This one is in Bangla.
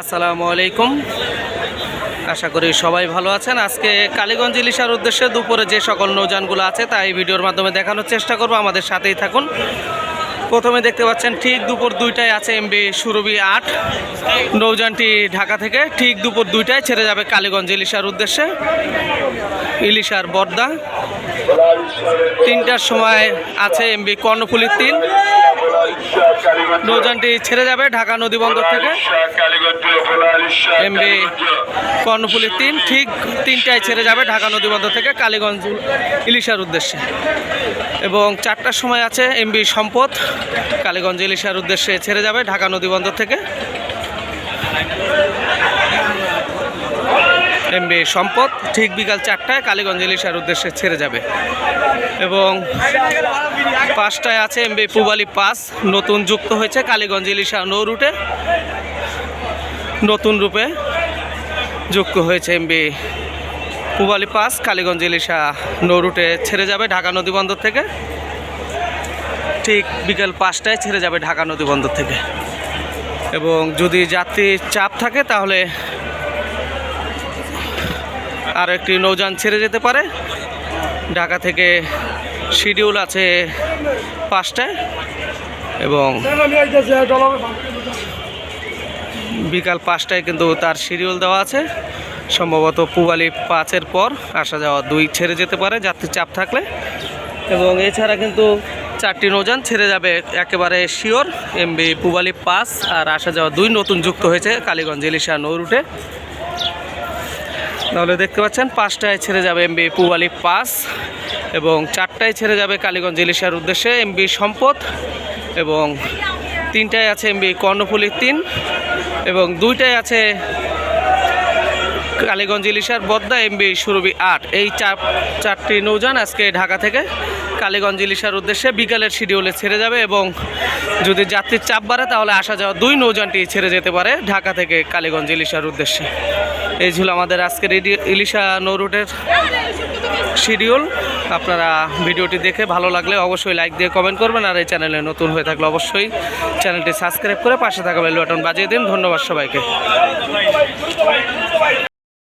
আসসালামু আলাইকুম। আশা করি সবাই ভালো আছেন। আজকে কালীগঞ্জ ইলিশার উদ্দেশ্যে দুপুরে যে সকল নৌযানগুলো আছে, তা এই ভিডিওর মাধ্যমে দেখানোর চেষ্টা করব। আমাদের সাথেই থাকুন। প্রথমে দেখতে পাচ্ছেন, ঠিক দুপুর দুইটায় আছে এমবি সুরভি আট। নৌযানটি ঢাকা থেকে ঠিক দুপুর দুইটায় ছেড়ে যাবে কালীগঞ্জ ইলিশার উদ্দেশ্যে। ইলিশার বর্দা। তিনটার সময় আছে এমবি কর্ণফুলির তিন। নৌযানটি ছেড়ে যাবে ঢাকা নদী বন্দর থেকে এমবি কর্ণফুলি তিন, ঠিক তিনটায় ছেড়ে যাবে ঢাকা নদী বন্দর থেকে কালীগঞ্জ ইলিশার উদ্দেশ্যে। এবং চারটার সময় আছে এমবি সম্পদ। কালীগঞ্জ ইলিশার উদ্দেশ্যে ছেড়ে যাবে ঢাকা নদী বন্দর থেকে। এমবি সম্পদ, ঠিক বিকাল চারটায় কালীগঞ্জ ইলিশার উদ্দেশ্যে ছেড়ে যাবে। এবং পাঁচটায় আছে এমবি পুবালি পাস, নতুন যুক্ত হয়েছে কালীগঞ্জ ইলিশা নৌ রুটে। নতুন রূপে যুক্ত হয়েছে এমবি পুবালি পাস, কালীগঞ্জ ইলিশা নৌ রুটে ছেড়ে যাবে ঢাকা নদী বন্দর থেকে। ঠিক বিকেল পাঁচটায় ছেড়ে যাবে ঢাকা নদী বন্দর থেকে। এবং যদি যাত্রীর চাপ থাকে তাহলে আর একটি নৌযান ছেড়ে যেতে পারে। ঢাকা থেকে শিডিউল আছে পাঁচটায় এবং বিকাল পাঁচটায় কিন্তু তার শিডিউল দেওয়া আছে। সম্ভবত পুবালি পাঁচের পর আসা যাওয়া দুই ছেড়ে যেতে পারে, যাত্রীর চাপ থাকলে। এবং এছাড়া কিন্তু চারটি নৌযান ছেড়ে যাবে একেবারে শিওর। এমবি পুবালি পাস আর আসা যাওয়া দুই নতুন যুক্ত হয়েছে কালীগঞ্জ ইলিশা নৌ রুটে। তাহলে দেখতে পাচ্ছেন, পাঁচটায় ছেড়ে যাবে এমবি পুবালি পাস এবং চারটায় ছেড়ে যাবে কালীগঞ্জ ইলিশার উদ্দেশ্যে এমবি সম্পদ এবং তিনটায় আছে এমবি কর্ণফুলি তিন এবং দুইটায় আছে কালীগঞ্জ ইলিশার বদ্দা এমবি সুরভি আট। এই চার চারটি নৌযান আজকে ঢাকা থেকে কালীগঞ্জ ইলিশার উদ্দেশ্যে বিকালের শিডিউলে ছেড়ে যাবে এবং যদি যাত্রীর চাপ বাড়ে, তাহলে আসা যাওয়া দুই নৌযানটি ছেড়ে যেতে পারে ঢাকা থেকে কালীগঞ্জ ইলিশার উদ্দেশ্যে। এই ছিল আমাদের আজকের ইলিশা নৌ রুটের শিডিউল আপনারা ভিডিওটি দেখে ভালো লাগলে অবশ্যই লাইক দিয়ে কমেন্ট করবেন, আর এই চ্যানেলে নতুন হয়ে থাকলে অবশ্যই চ্যানেলটি সাবস্ক্রাইব করে পাশে থাকা বেল বাটন বাজিয়ে দিন। ধন্যবাদ সবাইকে।